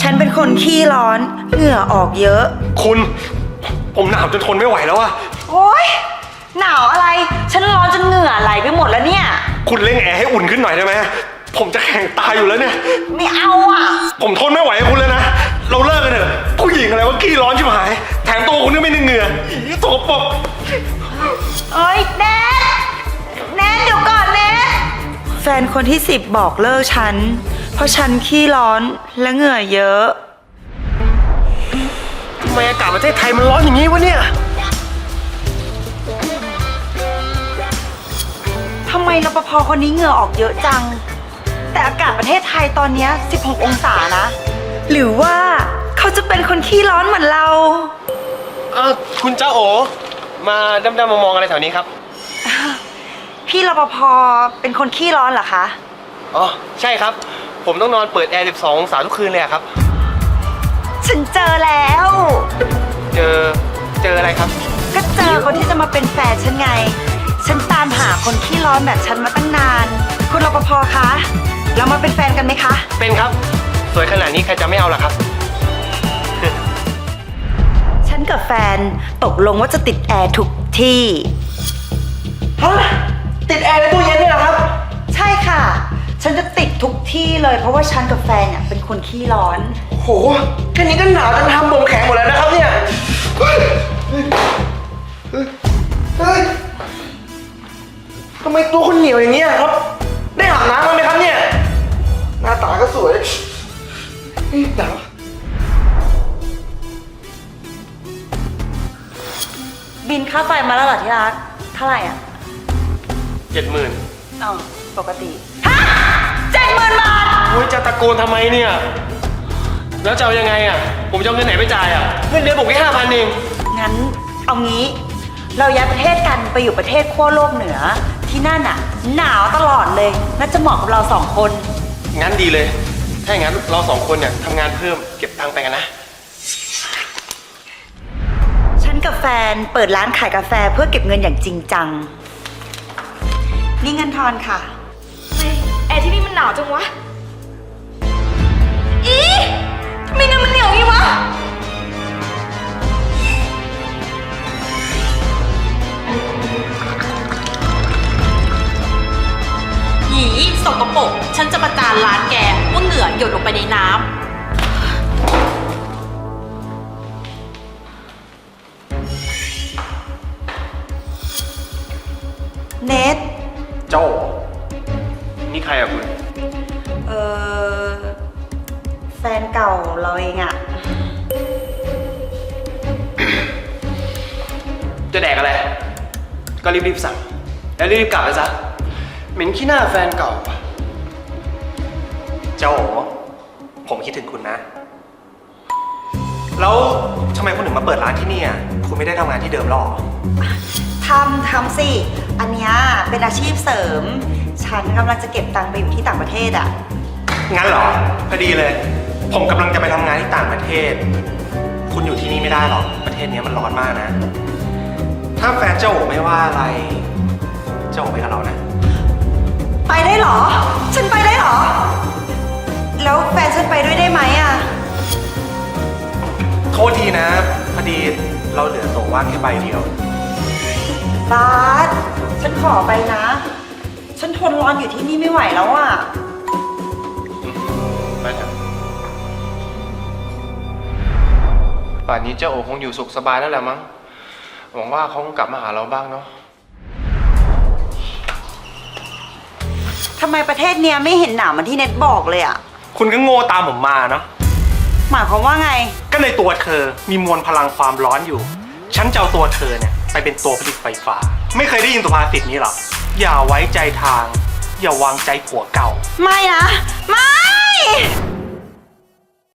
ฉันเป็นคนขี้ร้อน เหงื่อออกเยอะ คุณ ผมหนาวจนทนไม่ไหวแล้วอะโอ๊ย หนาวอะไร ฉันร้อนจนเหงื่อไหลไปหมดแล้วเนี่ย คุณเร่งแอร์ให้อุ่นขึ้นหน่อยได้ไหมผมจะแข่งตายอยู่แล้วเนี่ย ไม่เอาอะ ผมทนไม่ไหวกับคุณเลยนะ เราเลิกกันเถอะผู้หญิงอะไรว่าขี้ร้อนชิบหาย แถมตัวคุณก็ไม่ได้เหงื่ออีสกปรกเอ้ยแนทแนทเดี๋ยวก่อนแนทแฟนคนที่สิบบอกเลิกฉัน เพราะฉันขี้ร้อนและเหงื่อเยอะ ทำไมอากาศประเทศไทยมันร้อนอย่างนี้วะเนี่ย ทำไมรปภคนนี้เหงื่อออกเยอะจัง แต่อากาศประเทศไทยตอนเนี้ย16 องศานะ หรือว่าเขาจะเป็นคนขี้ร้อนเหมือนเรา เออคุณเจ้าโอ มาดำๆมองๆอะไรแถวนี้ครับ พี่รปภเป็นคนขี้ร้อนเหรอคะ อ๋อ ใช่ครับ ผมต้องนอนเปิดแอร์ 12 องศาทุกคืนเลยอะครับ ฉันเจอแล้ว เจอ เจออะไรครับ ก็เจอคนที่จะมาเป็นแฟนฉันไง ฉันตามหาคนขี้ร้อนแบบฉันมาตั้งนาน คุณรปภคะ เรามาเป็นแฟนกันไหมคะ เป็นครับ สวยขนาดนี้ใครจะไม่เอาล่ะครับ ฉันกับแฟนตกลงว่าจะติดแอร์ทุกที่ ฮะ ติดแอร์ในตู้เย็น ที่เลยเพราะว่าฉันกับแฟนเนี่ยเป็นคนขี้ร้อน โหแค่นี้ก็หนาวจนทำผมแข็งหมดแล้วนะครับเนี่ย เฮ้ย เฮ้ยเฮ้ยทำไมตัวคุณเหนียวอย่างนี้ยครับ ได้อาบน้ำมาไหมครับเนี่ย หน้าตาก็สวยเฮ้ยหนาวบินค่าไฟมาแล้วเหรอที่รักเท่าไหร่อะเจ็ดหมื่นอ๋อปกติฮะ เจ็ดหมื่นบาทอุ้ยจะตะโกนทำไมเนี่ย แล้วจะเอายังไงอะ ผมจะเอาเงินไหนไปจ่ายอะ เงินเดือนผมแค่ห้าพันเอง งั้นเอางี้ เราย้ายประเทศกันไปอยู่ประเทศขั้วโลกเหนือ ที่นั่นอะ หนาวตลอดเลยน่าจะเหมาะกับเราสองคน งั้นดีเลย ถ้าอย่างนั้นเราสองคนเนี่ยทำงานเพิ่มเก็บตังค์ไปกันนะ ฉันกับแฟนเปิดร้านขายกาแฟเพื่อเก็บเงินอย่างจริงจัง นี่เงินทอนค่ะ หนาวจังวะ อีทำไมเงินมันเหนียวงี้วะ หยีสกปรกฉันจะประจานร้านแกว่าเหงื่อหยดลงไปในน้ำเนท เจ้านี่ใครอะคุณ แฟนเก่าเราเองอะจะแดกอะไร ก็รีบๆสั่ง แล้วรีบๆกลับไปซะ เหม็นขี้หน้าแฟนเก่าว่ะเจ้าโอผมคิดถึงคุณนะ แล้วทำไมคุณถึงมาเปิดร้านที่นี่อะคุณไม่ได้ทำงานที่เดิมหรอทำทำสิ อันเนี้ยเป็นอาชีพเสริม ฉันกำลังจะเก็บตังค์ไปอยู่ที่ต่างประเทศอะงั้นเหรอพอดีเลย ผมกำลังจะไปทำงานที่ต่างประเทศ คุณอยู่ที่นี่ไม่ได้หรอก ประเทศนี้มันร้อนมากนะ ถ้าแฟนเจ้าโอไม่ว่าอะไร เจ้าโอไปกับเรานะ ไปได้เหรอ ฉันไปได้เหรอ แล้วแฟนฉันไปด้วยได้ไหมอะโทษทีนะ พอดีเราเหลือโต๊ะว่างแค่ใบเดียว บาสฉันขอไปนะ ฉันทนร้อนอยู่ที่นี่ไม่ไหวแล้วอะ ป่านนี้เจ้าโอคงอยู่สุขสบายแล้วแหละมั้ง หวังว่าเขาคงกลับมาหาเราบ้างเนาะ ทำไมประเทศเนี้ยไม่เห็นหนาวเหมือนที่เน็ตบอกเลยอะคุณก็โง่ตามผมมาเนาะ หมายความว่าไง ก็ในตัวเธอมีมวลพลังความร้อนอยู่ ฉันจะเอาตัวเธอเนี่ยไปเป็นตัวผลิตไฟฟ้า ไม่เคยได้ยินสุภาษิตนี้หรออย่าไว้ใจทาง อย่าวางใจผัวเก่า ไม่นะ ไม่